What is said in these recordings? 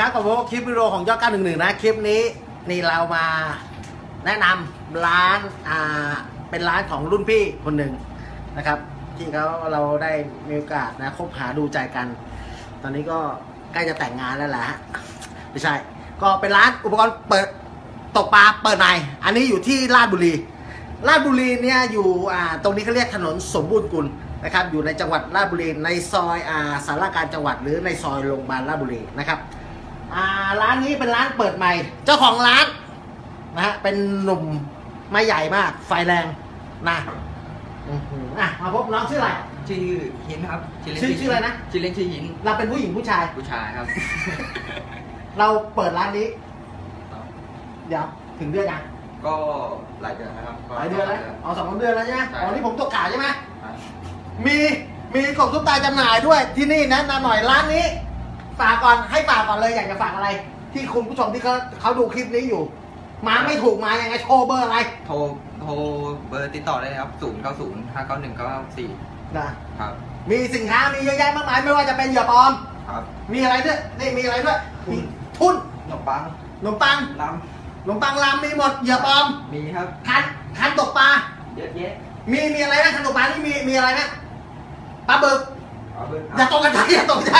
ครับกับผมคลิปวิดีโอของยอด911 นะ คลิปนี้นี่เรามาแนะนำร้านอ่าเป็นร้านของรุ่นพี่คนหนึ่งนะครับ ที่เขาเราได้มีโอกาสนะคบหาดูใจกัน ตอนนี้ก็ใกล้จะแต่งงานแล้วแหละฮะไม่ใช่ ก็เป็นร้านอุปกรณ์เปิดตกปลาเปิดใหม่ อันนี้อยู่ที่ลาดบุรีลาดบุรีเนี่ยอยู่อ่าตรงนี้เขาเรียกถนนสมบูรณ์กุลนะครับอยู่ในจังหวัดราชบุรีในซอยอ่าสารการจังหวัดหรือในซอยโรงพยาบาลราชบุรีนะครับ อ่าร้านนี้เป็นร้านเปิดใหม่ เจ้าของร้านนะฮะเป็นหนุ่มไม่ใหญ่มาก ไฟแรงนะอื้อหืออะมาพบน้องชื่ออะไร ชื่อหินครับเล่นชื่อชื่ออะไรนะ ชื่อเล่นชื่อหินเราเป็นผู้หญิงผู้ชาย ผู้ชายครับ เราเปิดร้านนี้ เดี๋ยวถึงเดือนยังก็หลายเดือนนะครับก็หลายเดือนแล้วอ๋อสองสามเดือนแล้วใช่ไหมใช่อ๋อนี่ผมตกข่าวใช่ไหม ครับ มีมีกล่องซุปตาจำหน่ายด้วยที่นี่แนะนำหน่อยร้านนี้ ฝากก่อนให้ฝากก่อนเลยอยากจะฝากอะไร ที่คุณผู้ชมที่เขาเขาดูคลิปนี้อยู่ มาไม่ถูกมายังไงโชว์เบอร์อะไรโทรโทรเบอร์ติดต่อได้เลยครับศูนย์เก้าศูนย์ห้าเก้าหนึ่งเก้าสี่นะครับ มีสินค้ามีเยอะแยะมากมายไม่ว่าจะเป็นเหยื่อปลอม ครับมีอะไรด้วยนี่มีอะไรด้วยมีทุนขนมปังขนมปังลขนมปังลามมีหมดเหยื่อปลอมำมีครับ คันคันตกปลาเยอะแยะมีมีอะไรนะคันตกปลานี่มีมีอะไรนะปลาบึกเอาเบอร์อย่าตกกันใจอย่าตกใจ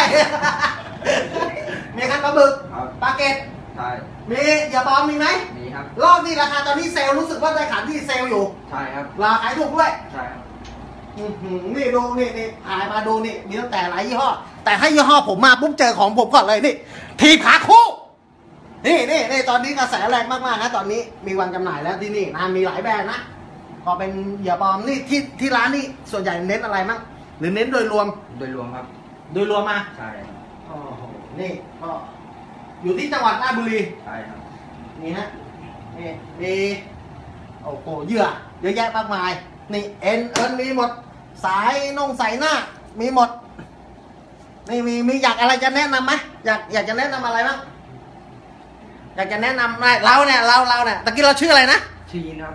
มีคันปลาบึก ครับ ปลาเก็ต ใช่ มีเหยื่อ ปลอมมีไหมมีครับ รอบนี้ราคาตอนนี้เซลล์รู้สึกว่าได้ขายที่เซลล์อยู่ ใช่ครับ ราคาขายถูกด้วย ใช่ครับอื้อหือนี่ดูนี่นี่ถ่ายมาดูนี่มีตั้งแต่หลายยี่ห้อ แต่ให้ยี่ห้อผมมาปุ๊บเจอของผมก่อนเลยนี่ ทีบขาคู่นี่นี่นี่ตอนนี้กระแสแรงมากๆนะตอนนี้มีวางจำหน่ายแล้วที่นี่นะมีหลายแบรนด์นะก็เป็นเหยื่อปลอมนี่ที่ที่ร้านนี่ส่วนใหญ่เน้นอะไรมั่งหรือเน้นโดยรวมโดยรวมครับ โดยรวมมาใช่ครับโอ้โหนี่ก็อยู่ที่จังหวัดราชบุรีใช่ครับ นี่ฮะนี่มีโอ้โหเหยื่อเยอะแยะมากมาย นี่เอ็นเอินมีหมด สายนงสายหน้า มีหมด นี่มีมีอยากอะไรจะแนะนำไหมอยากอยากจะแนะนำอะไรบ้างอยากจะแนะนำอะไรเราเนี่ยเราเราเนี่ยตะกี้เราชื่ออะไรนะชื่อหินครับ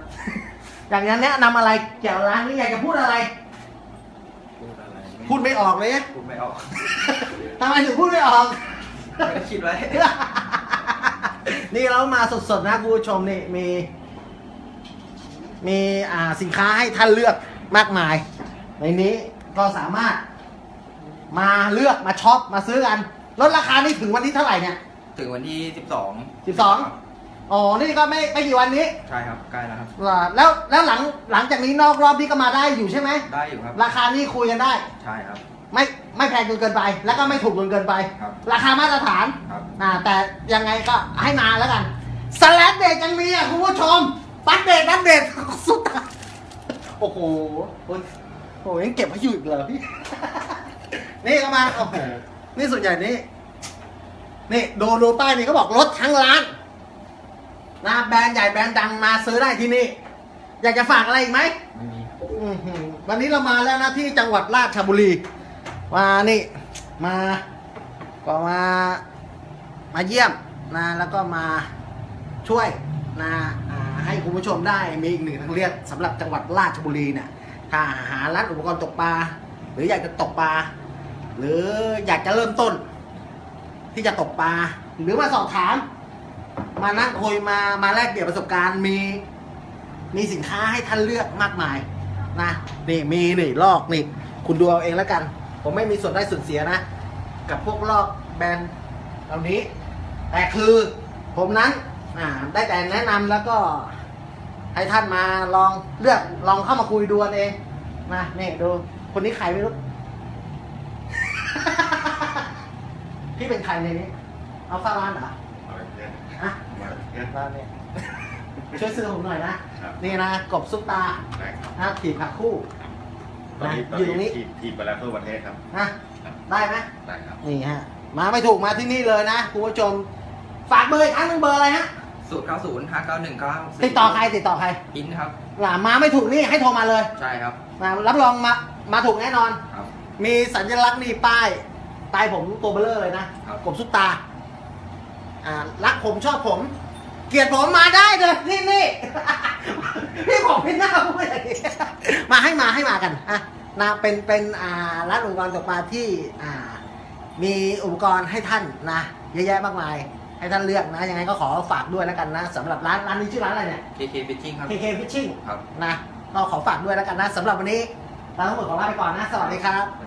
อยากจะแนะนำอะไรเกี่ยวกับร้านนี้อยากจะพูดอะไร พูดอะไรพูดไม่ออกเลยนะพูดไม่ออกทำไมถึงพูดไม่ออกไม่ได้คิดไว้ นี่เรามาสดๆนะคุณผู้ชมนี่มี มีอ่าสินค้าให้ท่านเลือกมากมาย ในนี้ก็สามารถมาเลือกมาช็อปมาซื้อกันลดราคานี่ถึงวันที่เท่าไหร่เนี่ย ถึงวันที่สิบสอง12 อ๋อ นี่ก็ไม่ไม่กี่วันนี้ใช่ครับใกล้แล้วครับ เหรอแล้วแล้วหลังหลังจากนี้นอกรอบนี้ก็มาได้อยู่ใช่ไหม ได้อยู่ครับ ราคานี่คุยกันได้ ใช่ครับ ไม่ไม่แพงจนเกินไป แล้วก็ไม่ถูกจนเกินไป ครับราคามาตรฐานครับ อ่าแต่ยังไงก็ให้มาแล้วกันสแลดเดทยังมีอะคุณผู้ชมปัดเดทนัดเดทสุดท้ายโอ้โหโอ้ยโอ้ยยังเก็บไว้อยู่อีกเหรอพี่ นี่ก็มาโอ้โหนี่ส่วนใหญ่นี่นี่ดูดูป้ายนี่เขาบอกรถทั้งร้าน นะแบรนด์ใหญ่แบรนด์ดังมาซื้อได้ที่นี่ อยากจะฝากอะไรอีกไหมไม่มีอื้อหือวันนี้เรามาแล้วนะที่จังหวัดราชบุรีมานี่มาก็มามาเยี่ยมนะแล้วก็มาช่วยนะอ่าให้คุณผู้ชมได้มีอีกหนึ่งทางเลือกสำหรับจังหวัดราชบุรีเนี่ยถ้าหาร้านอุปกรณ์ตกปลาหรืออยากจะตกปลาหรืออยากจะเริ่มต้น ที่จะตกปลาหรือมาสอบถาม มานั่งคุยมามาแลกเปลี่ยนประสบการณ์มีมีสินค้าให้ท่านเลือกมากมายนะนี่มีนี่ลอกนี่คุณดูเอาเองแล้วกัน ผมไม่มีส่วนได้ส่วนเสียนะ กับพวกลอกแบรนด์เหล่านี้ แต่คือผมนั้นอ่าได้แต่แนะนำแล้วก็ให้ท่านมาลองเลือกลองเข้ามาคุยดูกันเองนะนี่ดู คนนี้ใครไม่รู้พี่เป็นใครในนี้ เอาฟ้าร้านเหรอ อะไรเนี่ยฮะมาเนี่ยร้านเนี่ยช่วยซื้อผมหน่อยนะ ครับนี่นะกบซุปตาได้ครับนะถีบผักคู่ ตอนนี้ตอนอยู่ตรงนี้ นี้ทีมทีมไปแล้วทั่วประเทศครับ นะได้ไหมได้ครับ นี่ฮะ มาไม่ถูกมาที่นี่เลยนะคุณผู้ชม ฝากเบอร์อีกครั้งหนึงเบอร์อะไรฮะ ศูนย์เก้าศูนย์ห้าเก้าหนึ่งเก้าติดต่อใครติดต่อใครหินครับ หล่ามาไม่ถูกนี่ให้โทรมาเลยใช่ครับนะรับรองมามาถูกแน่นอน ครับ มีสัญลักษณ์นี่ป้ายป้ายผมตัวเบลเลอร์เลยนะ ครับ กบซุปตาอ่า รักผมชอบผม เกลียดผมมาได้เลยนี่นี่พี่ขอพี่หน้าพูดอย่างนี้มาให้มาให้มากันอะนะเป็นเป็นอ่าร้านอุปกรณ์ตกปลาที่อ่า มีอุปกรณ์ให้ท่านนะเยอะแยะมากมาย ให้ท่านเลือกนะยังไงก็ขอฝากด้วยแล้วกันนะสำหรับร้านร้านนี้ชื่อร้านอะไรเนี่ย KK Fishing ครับ KK Fishing ครับนะก็ขอฝากด้วยแล้วกันนะสำหรับวันนี้เราทั้งหมดขอลาไปก่อนนะ สวัสดีครับสวัสดี